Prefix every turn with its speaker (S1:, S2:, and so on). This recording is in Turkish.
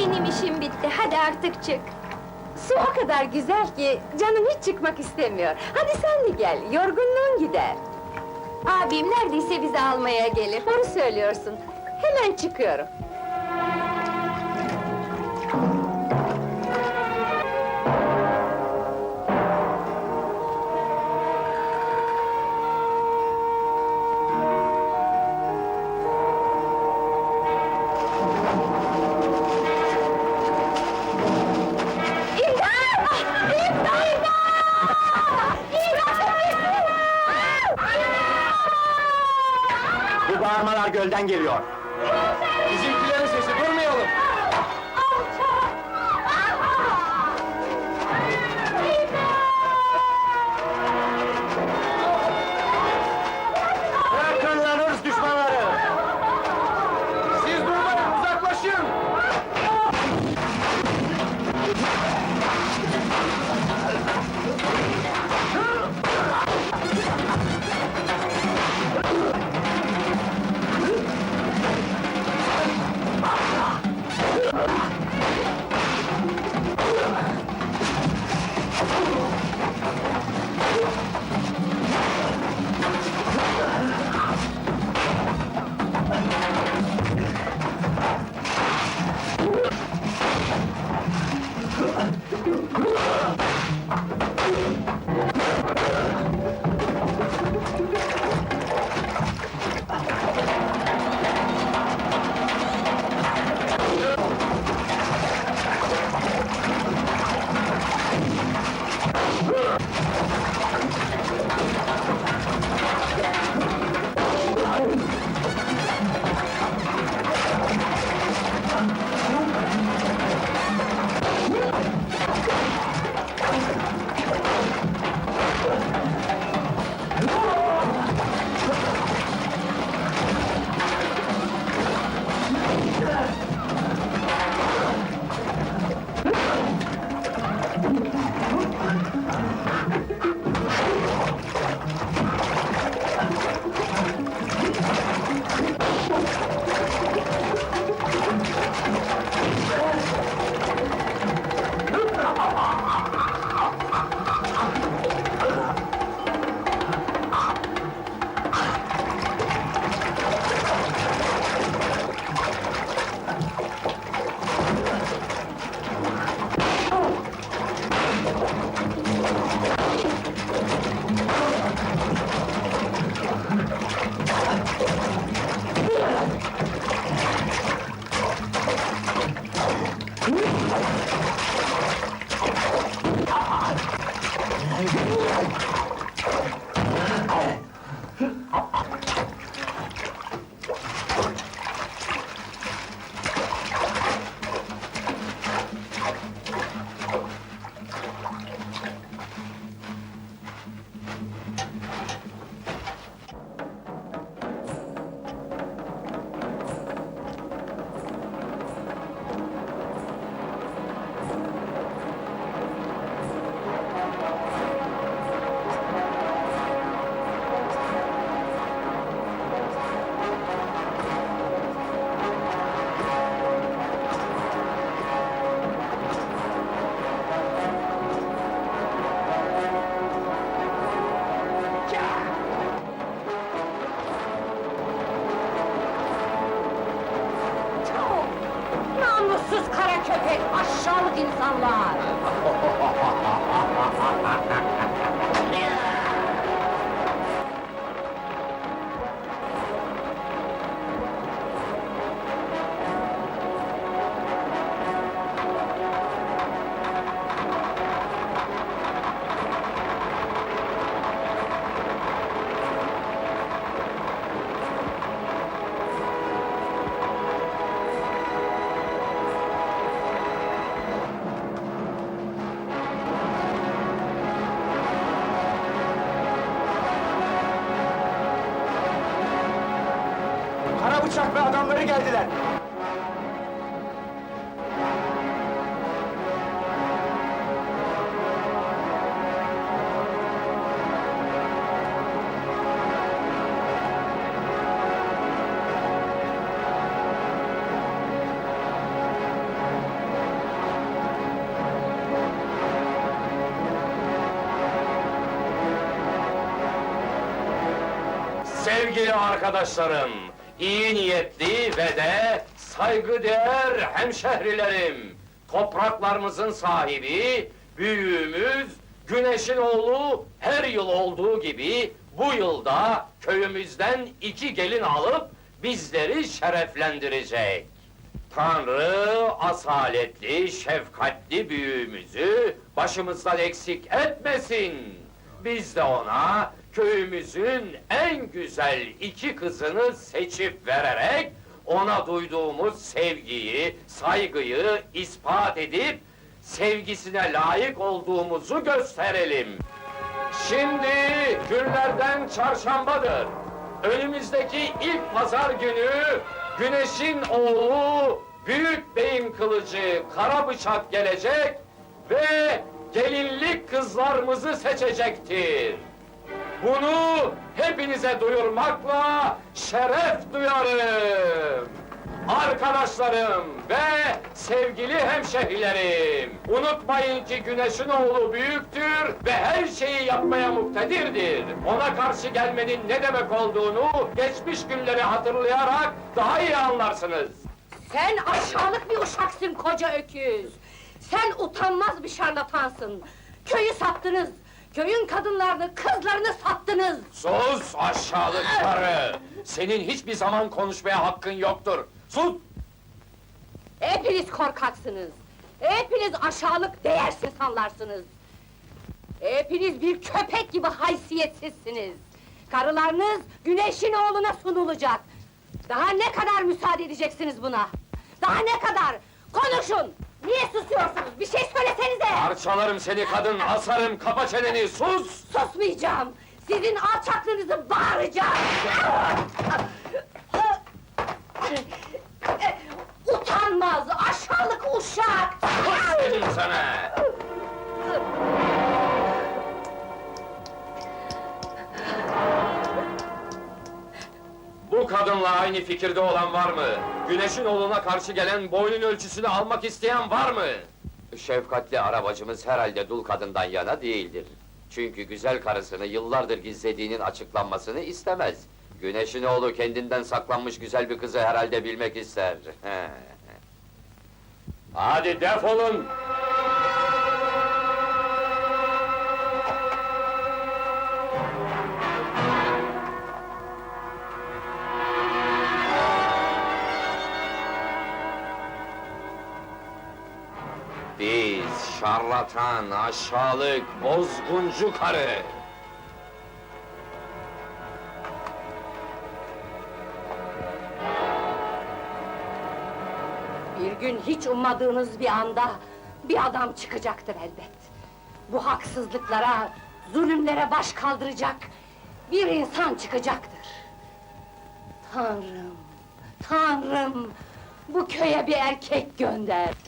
S1: Benim işim bitti, hadi artık çık. Su o kadar güzel ki, canım hiç çıkmak istemiyor. Hadi sen de gel, yorgunluğun gider. Abim neredeyse bizi almaya gelir, doğru söylüyorsun. Hemen çıkıyorum.
S2: Gölden geliyor.
S1: Namussuz kara köpek, aşağılık insanlar!
S2: ve adamları geldiler.
S3: Sevgili arkadaşlarım, iyi niyetli ve de saygıdeğer hemşehrilerim, topraklarımızın sahibi, büyüğümüz, güneşin oğlu her yıl olduğu gibi bu yılda köyümüzden iki gelin alıp bizleri şereflendirecek. Tanrı asaletli, şefkatli büyüğümüzü başımızdan eksik etmesin. Biz de ona köyümüzün en güzel iki kızını seçip vererek ona duyduğumuz sevgiyi, saygıyı ispat edip sevgisine layık olduğumuzu gösterelim. Şimdi günlerden çarşambadır. Önümüzdeki ilk pazar günü Güneş'in oğlu Büyük Bey'in kılıcı Kara Bıçak gelecek ve gelinlik kızlarımızı seçecektir. Bunu hepinize duyurmakla şeref duyarım. Arkadaşlarım ve sevgili hemşehrilerim, unutmayın ki güneşin oğlu büyüktür ve her şeyi yapmaya muktedirdir. Ona karşı gelmenin ne demek olduğunu geçmiş günleri hatırlayarak daha iyi anlarsınız.
S4: Sen aşağılık bir uşaksın koca öküz! Sen utanmaz bir şarlatansın! Köyü sattınız! Köyün kadınlarını, kızlarını sattınız!
S3: Sus aşağılık karı! Senin hiçbir zaman konuşmaya hakkın yoktur. Sus!
S4: Hepiniz korkaksınız! Hepiniz aşağılık, değersiz insanlarsınız! Hepiniz bir köpek gibi haysiyetsizsiniz! Karılarınız güneşin oğluna sunulacak! Daha ne kadar müsaade edeceksiniz buna? Daha ne kadar? Konuşun! Niye susuyorsunuz? Bir şey söylesenize!
S3: Parçalarım seni kadın, asarım, kapa çeneni, sus!
S4: Susmayacağım! Sizin alçaklığınızı bağıracağım! Utanmaz, aşağılık uşak!
S3: Sus dedim sana! Kadınla aynı fikirde olan var mı? Güneşin oğluna karşı gelen boynun ölçüsünü almak isteyen var mı? Şefkatli arabacımız herhalde dul kadından yana değildir. Çünkü güzel karısını yıllardır gizlediğinin açıklanmasını istemez. Güneşin oğlu kendinden saklanmış güzel bir kızı herhalde bilmek ister. Hadi defolun! Biz şarlatan, aşağılık, bozguncu karı!
S4: Bir gün hiç ummadığınız bir anda bir adam çıkacaktır elbet. Bu haksızlıklara, zulümlere baş kaldıracak bir insan çıkacaktır. Tanrım, Tanrım, bu köye bir erkek gönder.